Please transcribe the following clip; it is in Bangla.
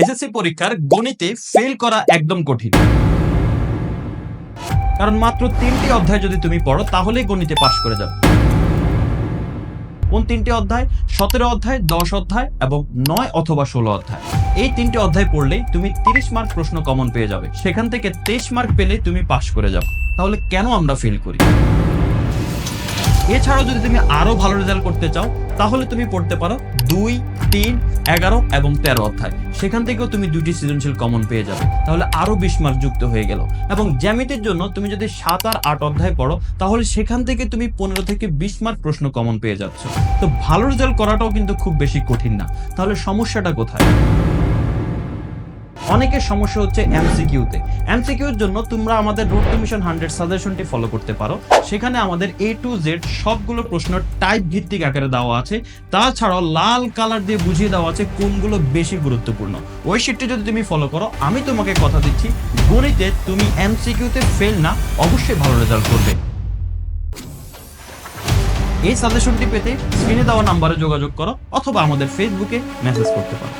এসএসসি পরীক্ষার গণিতে ফেল করা একদম কঠিন। কারণ মাত্র তিনটি অধ্যায় যদি তুমি পড়ো, তাহলেই গণিতে পাশ করে যাবে। কোন তিনটি অধ্যায়? সতেরো অধ্যায়, দশ অধ্যায় এবং নয় অথবা ষোলো অধ্যায়। এই তিনটি অধ্যায় পড়লেই তুমি তিরিশ মার্ক প্রশ্ন কমন পেয়ে যাবে। সেখান থেকে তেইশ মার্ক পেলে তুমি পাশ করে যাবে। তাহলে কেন আমরা ফেল করি? এছাড়াও যদি তুমি আরও ভালো রেজাল্ট করতে চাও, তাহলে তুমি পড়তে পারো দুই তিন, এগারো এবং তেরো অধ্যায়। সেখান থেকেও তুমি দুটি সৃজনশীল কমন পেয়ে যাবে। তাহলে আরও বিশ মার্ক যুক্ত হয়ে গেল। এবং জ্যামিতির জন্য তুমি যদি সাত আর আট অধ্যায় পড়ো, তাহলে সেখান থেকে তুমি পনেরো থেকে বিশ মার্ক প্রশ্ন কমন পেয়ে যাচ্ছ। তো ভালো রেজাল্ট করাটাও কিন্তু খুব বেশি কঠিন না। তাহলে সমস্যাটা কোথায়? অনেকের সমস্যা হচ্ছে এমসিকিউতে। এমসিকিউর জন্য তোমরা আমাদের রোড টু মিশন হান্ড্রেড সাজেশনটি ফলো করতে পারো। সেখানে আমাদের এ টু জেড সবগুলো প্রশ্ন টাইপ ভিত্তিক আকারে দেওয়া আছে। তাছাড়াও লাল কালার দিয়ে বুঝিয়ে দেওয়া আছে কোনগুলো বেশি গুরুত্বপূর্ণ। ওই শিটটি যদি তুমি ফলো করো, আমি তোমাকে কথা দিচ্ছি, গণিতে তুমি এমসিকিউতে ফেল না, অবশ্যই ভালো রেজাল্ট করবে। এই সাজেশনটি পেতে স্ক্রিনে দেওয়া নাম্বারে যোগাযোগ করো, অথবা আমাদের ফেসবুকে মেসেজ করতে পারো।